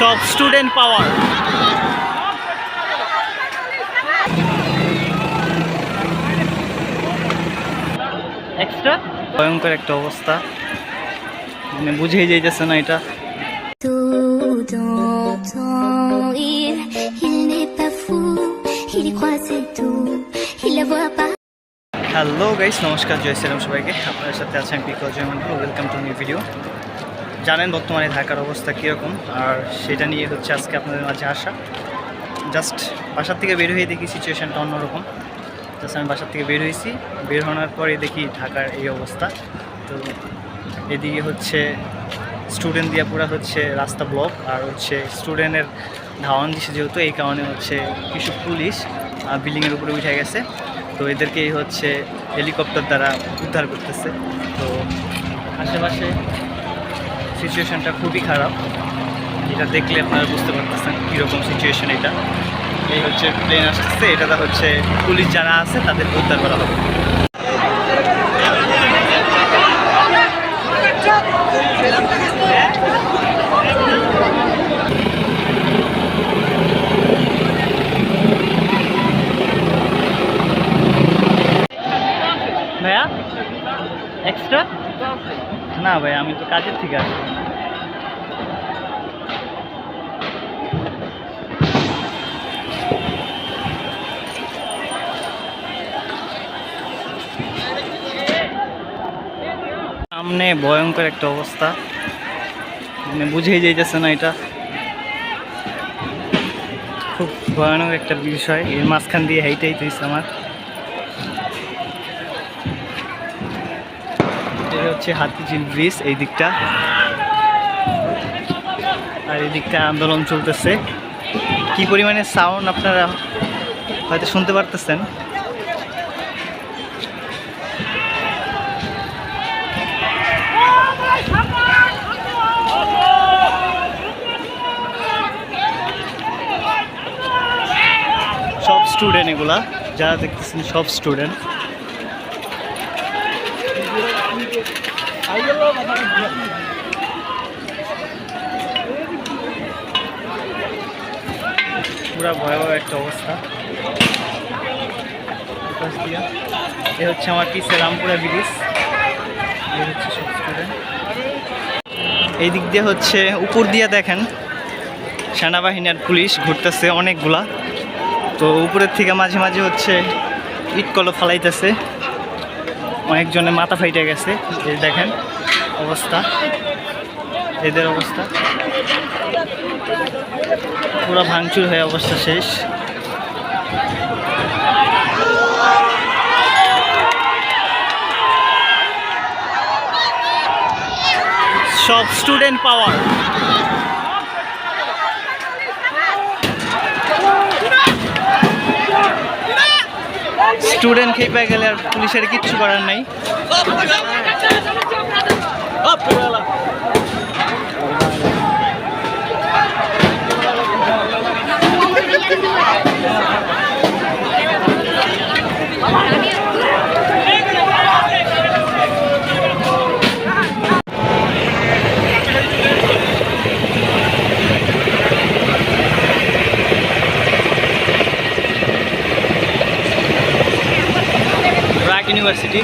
সব স্টুডেন্ট পাওয়ার। এক্সট্রা? ভয়ঙ্কর একটা অবস্থা। মানে বুঝেই যাইতেছে না এটা. হ্যালো গাইস নমস্কার জয় শ্রীরাম সবাইকে। আপনাদের সাথে আছে আমি pickle joy welcome to new video জানেন বর্তমানে ঢাকার অবস্থা কীরকম, আর সেটা নিয়ে হচ্ছে আজকে আপনাদের মাঝে আসা। জাস্ট বাসার থেকে বের হয়ে দেখি সিচুয়েশানটা অন্যরকম। জাস্ট আমি বাসার থেকে বের হয়েছি, বের হওয়ার পরে দেখি ঢাকার এই অবস্থা। তো এদিকে হচ্ছে স্টুডেন্ট দিয়ে পুরো হচ্ছে রাস্তা ব্লক আর হচ্ছে স্টুডেন্টের ধাওয়ান দিছে যেহেতু, এই কারণে হচ্ছে কিছু পুলিশ বিল্ডিংয়ের উপরে উঠে গেছে। তো এদেরকেই হচ্ছে হেলিকপ্টার দ্বারা উদ্ধার করতেছে। তো আশেপাশে সিচুয়েশানটা খুবই খারাপ। এটা দেখলে আপনারা বুঝতে পারতেছেন কীরকম সিচুয়েশন এটা। এই হচ্ছে প্লেন আসতেছে, এটাতে হচ্ছে পুলিশ যারা আছে তাদের উদ্ধার করা হবে। ভাইয়া এক্সট্রা না ভাই আমি তো কাজের থেকে আসি। সামনে ভয়ঙ্কর একটা অবস্থা। মানে বুঝেই যাইতেছে না এটা। খুব ভয়ানক একটা বিষয়। এর মাঝখান দিয়ে হেইটেই তুইছে আমার। এটা হচ্ছে হাতিঝিল ব্রিজ, এই দিকটা। আর এই দিকটা আন্দোলন চলতেছে। কি পরিমাণে সাউন্ড আপনারা হয়তো শুনতে পারতেছেন সব স্টুডেন্ট এগুলা, যারা দেখতেছেন সব স্টুডেন্ট পুরা ভয়াবহ একটা অবস্থা। এ হচ্ছে আমার পিসে রামপুরা ব্রিজ। হচ্ছে সব স্টুডেন্ট এই দিক দিয়ে হচ্ছে উপর দিয়ে দেখেন সেনাবাহিনী আর পুলিশ ঘুরতেছে অনেকগুলা। তো উপরের থেকে মাঝে মাঝে হচ্ছে ইট কলো ফালাইতেছে। অনেকজনের মাথা ফাইটে গেছে, এই দেখেন অবস্থা, এদের অবস্থা। পুরো ভাঙচুর হয়ে অবস্থা শেষ। সব স্টুডেন্ট পাওয়ার স্টুডেন্ট খেয়ে খেপে গেলে আর পুলিশের কিচ্ছু করার নাই ইউনিভার্সিটি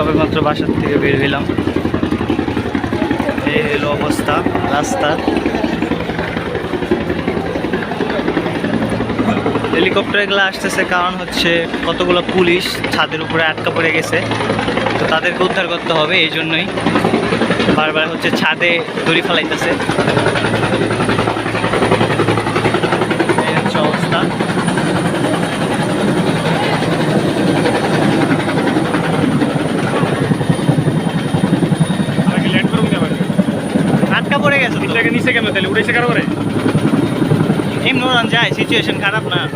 সবেমাত্র বাসার থেকে বের হইলাম। এই হলো অবস্থা রাস্তার হেলিকপ্টারগুলো আসতেছে কারণ হচ্ছে কতগুলো পুলিশ ছাদের উপরে আটকা পড়ে গেছে। তো তাদেরকে উদ্ধার করতে হবে, এই জন্যই বারবার হচ্ছে ছাদে দড়ি ফেলাইতেছে। વીસ સેકન્ડમાં થયેલી ઉડી શકાય બરાબર એમનું જાય સિચ્યુએશન ખરાબ ના